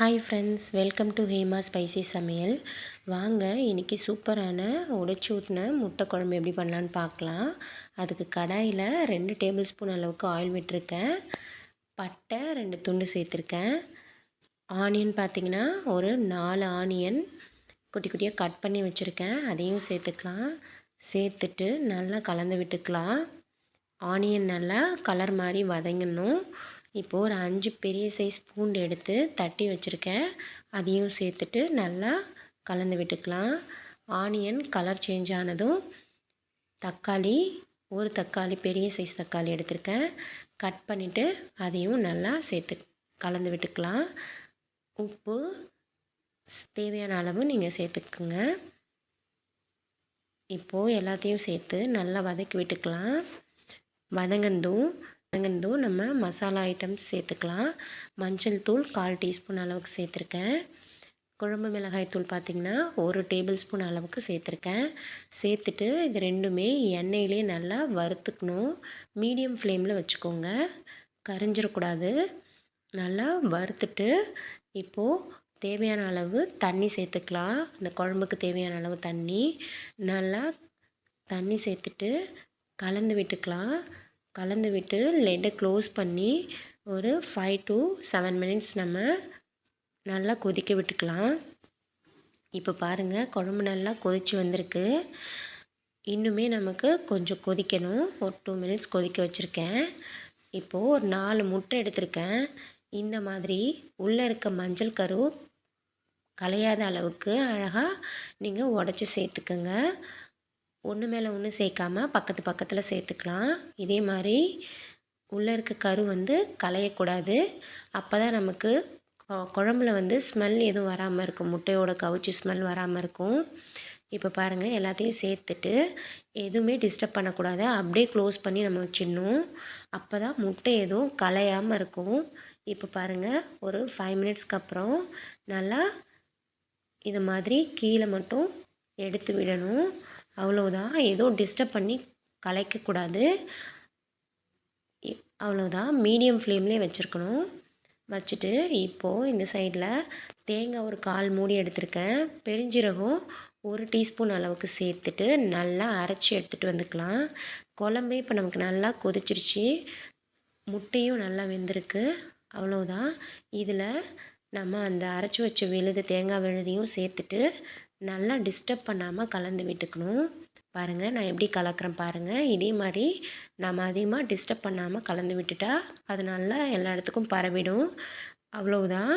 Hi friends welcome to Hema spicy சமையல் வாங்க இன்றைக்கி சூப்பரான உடைச்சி ஊட்டின முட்டை குழம்பு எப்படி பண்ணலான்னு பார்க்கலாம். அதுக்கு கடாயில் ரெண்டு டேபிள் ஸ்பூன் அளவுக்கு ஆயில் விட்டுருக்கேன். பட்டை ரெண்டு துண்டு சேர்த்துருக்கேன். ஆனியன் பார்த்திங்கன்னா ஒரு நாலு ஆனியன் குட்டி குட்டியாக கட் பண்ணி வச்சுருக்கேன். அதையும் சேர்த்துக்கலாம். சேர்த்துட்டு நல்லா கலந்து விட்டுக்கலாம். ஆனியன் நல்லா கலர் மாதிரி வதங்கணும். இப்போது ஒரு அஞ்சு பெரிய சைஸ் பூண்டு எடுத்து தட்டி வச்சுருக்கேன். அதையும் சேர்த்துட்டு நல்லா கலந்து விட்டுக்கலாம். ஆனியன் கலர் சேஞ்ச் ஆனதும் தக்காளி ஒரு தக்காளி பெரிய சைஸ் தக்காளி எடுத்திருக்கேன். கட் பண்ணிவிட்டு அதையும் நல்லா சேர்த்து கலந்து விட்டுக்கலாம். உப்பு தேவையான அளவு நீங்கள் சேர்த்துக்குங்க. இப்போது எல்லாத்தையும் சேர்த்து நல்லா வதக்கி விட்டுக்கலாம். வதங்கந்தும் வதங்கினதும் நம்ம மசாலா ஐட்டம்ஸ் சேர்த்துக்கலாம். மஞ்சள் தூள் கால் டீஸ்பூன் அளவுக்கு சேர்த்துருக்கேன். குழம்பு மிளகாய் தூள் பார்த்திங்கன்னா ஒரு டேபிள் ஸ்பூன் அளவுக்கு சேர்த்துருக்கேன். சேர்த்துட்டு இது ரெண்டுமே எண்ணெயிலே நல்லா வறுத்துக்கணும். மீடியம் ஃப்ளேமில் வச்சுக்கோங்க. கரிஞ்சிடக்கூடாது. நல்லா வறுத்துட்டு இப்போது தேவையான அளவு தண்ணி சேர்த்துக்கலாம். இந்த குழம்புக்கு தேவையான அளவு தண்ணி. நல்லா தண்ணி சேர்த்துட்டு கலந்து விட்டுக்கலாம். கலந்து விட்டு லெட்டை க்ளோஸ் பண்ணி ஒரு ஃபைவ் டு செவன் மினிட்ஸ் நம்ம நல்லா கொதிக்க விட்டுக்கலாம். இப்போ பாருங்கள் குழம்பு நல்லா கொதித்து வந்திருக்கு. இன்னுமே நமக்கு கொஞ்சம் கொதிக்கணும். ஒரு டூ மினிட்ஸ் கொதிக்க வச்சுருக்கேன். இப்போது ஒரு நாலு முட்டை எடுத்திருக்கேன். இந்த மாதிரி உள்ளே இருக்க மஞ்சள் கரு கலையாத அளவுக்கு அழகாக நீங்கள் உடச்சி சேர்த்துக்கோங்க. ஒன்று மேலே ஒன்று சேர்க்காம பக்கத்து பக்கத்தில் சேர்த்துக்கலாம். இதே மாதிரி உள்ளே இருக்க கரு வந்து களையக்கூடாது. அப்போ தான் நமக்கு குழம்புல வந்து ஸ்மெல் எதுவும் வராமல் இருக்கும். முட்டையோட கவுச்சி ஸ்மெல் வராமல் இருக்கும். இப்போ பாருங்கள் எல்லாத்தையும் சேர்த்துட்டு எதுவுமே டிஸ்டர்ப் பண்ணக்கூடாது. அப்படியே க்ளோஸ் பண்ணி நம்ம வச்சிடணும். அப்போ தான் முட்டை எதுவும் கலையாமல் இருக்கும். இப்போ பாருங்கள் ஒரு ஃபைவ் மினிட்ஸ்க்கு அப்புறம் நல்லா இது மாதிரி கீழே மட்டும் எடுத்து விடணும். அவ்வளோதான் எதுவும் டிஸ்டர்ப் பண்ணி கலைக்கக்கூடாது அவ்வளோதான் மீடியம் ஃப்ளேம்லேயே வச்சுருக்கணும். வச்சுட்டு இப்போது இந்த சைடில் தேங்காய் ஒரு கால் மூடி எடுத்திருக்கேன். பெருஞ்சீரகம் ஒரு டீஸ்பூன் அளவுக்கு சேர்த்துட்டு நல்லா அரைச்சி எடுத்துகிட்டு வந்துக்கலாம். குழம்பே இப்போ நமக்கு நல்லா கொதிச்சிருச்சு. முட்டையும் நல்லா வெந்திருக்கு. அவ்வளோதான் இதில் நம்ம அந்த அரைச்சி வச்ச விழுது தேங்காய் விழுதையும் சேர்த்துட்டு நல்லா டிஸ்டர்ப் பண்ணாமல் கலந்து விட்டுக்கணும். பாருங்கள் நான் எப்படி கலக்கிறேன் பாருங்கள் இதே மாதிரி நம்ம அதிகமாக டிஸ்டர்ப் பண்ணாமல் கலந்து விட்டுட்டா அது நல்லா எல்லா இடத்துக்கும் பரவிடும். அவ்வளவுதான்.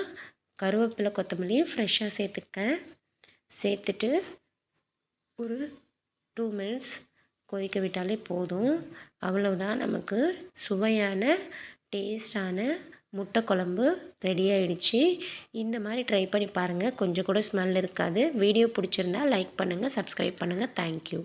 கருவேப்பிலை கொத்தமல்லி ஃப்ரெஷ்ஷாக சேர்த்துக்கேன். சேர்த்துட்டு ஒரு டூ மினிட்ஸ் கொதிக்க விட்டாலே போதும். அவ்வளவுதான் நமக்கு சுவையான டேஸ்டான முட்டை குழம்பு ரெடி ஆகிடுச்சு இந்த மாதிரி ட்ரை பண்ணி பாருங்கள் கொஞ்சம் கூட ஸ்மெல் இருக்காது. வீடியோ பிடிச்சிருந்தா லைக் பண்ணுங்கள் சப்ஸ்கிரைப் பண்ணுங்கள் தேங்க்யூ